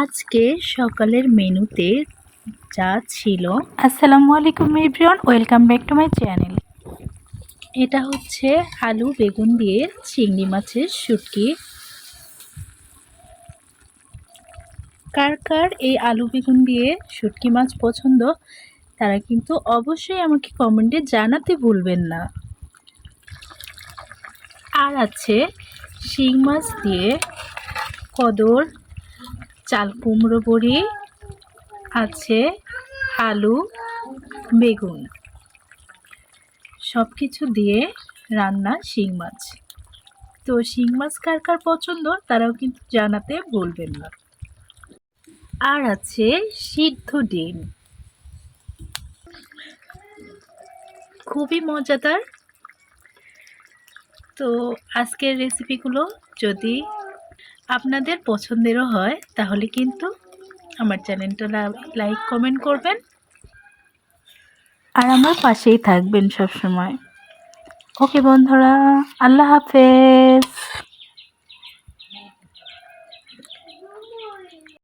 আজকে সকালের মেনুতে যা ছিল। আসসালামু আলাইকুম everyone welcome back to my channel. এটা হচ্ছে আলু বেগুন দিয়ে চিংড়ি মাছের শুটকি। কার কার এই আলু বেগুন দিয়ে শুটকি মাছ পছন্দ তারা কিন্তু অবশ্যই আমাকে কমেন্টে জানাতে ভুলবেন না। আর আছে শিং মাছ দিয়ে কদর চাল কুমড়ো বড়ি আছে, আলু, বেগুন। সব কিছু দিয়ে রান্না শিং মাছ। তো শিং মাছ কার কার পছন্দ তারাও কিন্তু জানাতে বলবেন না। আর আছে সিদ্ধ ডিম। খুবই মজাদার। তো আজকের রেসিপিগুলো যদি আপনাদের পছন্দেরও হয়, তাহলে কিন্তু আমার চ্যানেলটা লাইক, কমেন্ট করবেন। আর আমার পাশেই থাকবেন সবসময়। ওকে বন্ধুরা, আল্লাহ হাফেজ।